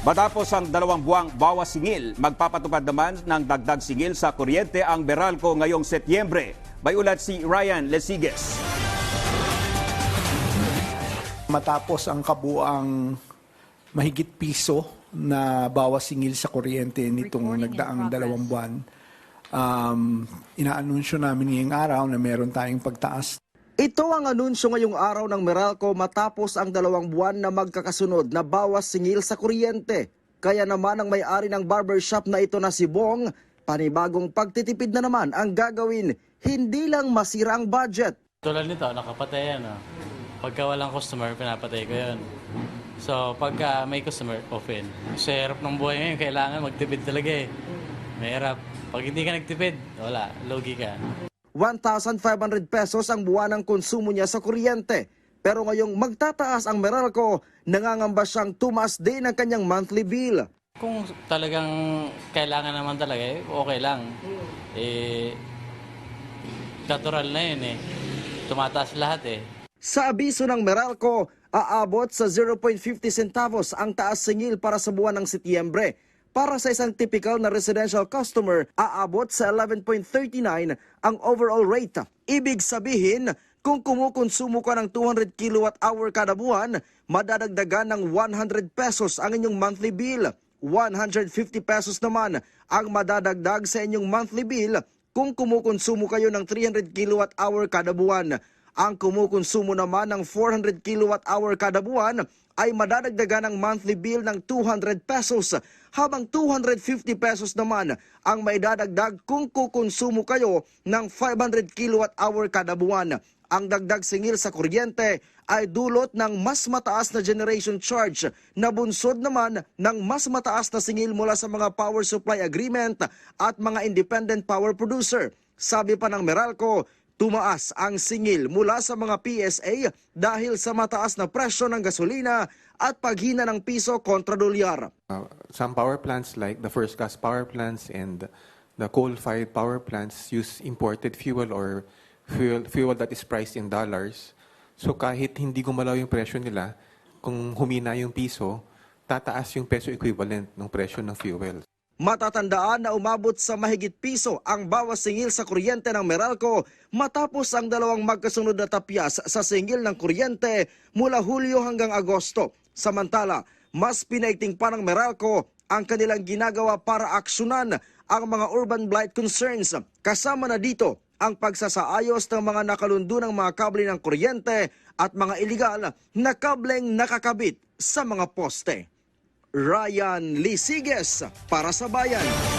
Matapos ang dalawang buwang bawas singil, magpapatupad naman ng dagdag singil sa kuryente ang Beralco ngayong Setyembre. May ulat si Ryan Lesiges. Matapos ang kabuang mahigit piso na bawas singil sa kuryente nitong nagdaang dalawang buwan, um, inaanunsyo namin ngayong araw na meron tayong pagtaas Ito ang anunsyo ngayong araw ng Meralco matapos ang dalawang buwan na magkakasunod na bawas singil sa kuryente. Kaya naman ang may-ari ng barbershop na ito na si Bong, panibagong pagtitipid na naman ang gagawin, hindi lang masira ang budget. Tulad nito, nakapatay yan. Oh. Pagka walang customer, pinapatay ko yun. So, pagka may customer, open. Sa hirap ng buhay ngayon, kailangan magtipid talaga eh. Mahirap. Pag hindi ka nagtipid, wala, logi ka. 1,500 pesos ang buwanang konsumo niya sa kuryente. Pero ngayong magtataas ang Meralco, nangangamba siyang tumas din ang kanyang monthly bill. Kung talagang kailangan naman talaga, eh, okay lang. Eh, natural na yun eh. Tumataas lahat eh. Sa abiso ng Meralco, aabot sa 0.50 centavos ang taas singil para sa buwan ng Setyembre. Para sa isang typical na residential customer, aabot sa 11.39 ang overall rate. Ibig sabihin, kung kumukonsumo ka ng 200 kilowatt hour kada buwan, madadagdagan ng 100 pesos ang inyong monthly bill. 150 pesos naman ang madadagdag sa inyong monthly bill kung kumukonsumo kayo ng 300 kilowatt hour kada buwan. Ang kumukonsumo naman ng 400 kilowatt hour kada buwan ay madadagdagan ng monthly bill ng 200 pesos habang 250 pesos naman ang may dadagdag kung kukonsumo kayo ng 500 kilowatt hour kada buwan. Ang dagdag singil sa kuryente ay dulot ng mas mataas na generation charge na bunsod naman ng mas mataas na singil mula sa mga power supply agreement at mga independent power producer. Sabi pa ng Meralco, tumaas ang singil mula sa mga PSA dahil sa mataas na presyo ng gasolina at paghina ng piso kontra dolyar. Uh, some power plants like the first gas power plants and the coal-fired power plants use imported fuel or fuel, fuel that is priced in dollars. So kahit hindi gumalaw yung presyo nila, kung humina yung piso, tataas yung peso equivalent ng presyo ng fuel. Matatandaan na umabot sa mahigit piso ang bawas singil sa kuryente ng Meralco matapos ang dalawang magkasunod na tapyas sa singil ng kuryente mula Hulyo hanggang Agosto. Samantala, mas pinaigting pa ng Meralco ang kanilang ginagawa para aksyonan ang mga urban blight concerns. Kasama na dito ang pagsasaayos ng mga nakalundo ng mga kable ng kuryente at mga iligal na kableng nakakabit sa mga poste. Ryan Lisiges para sa Bayan.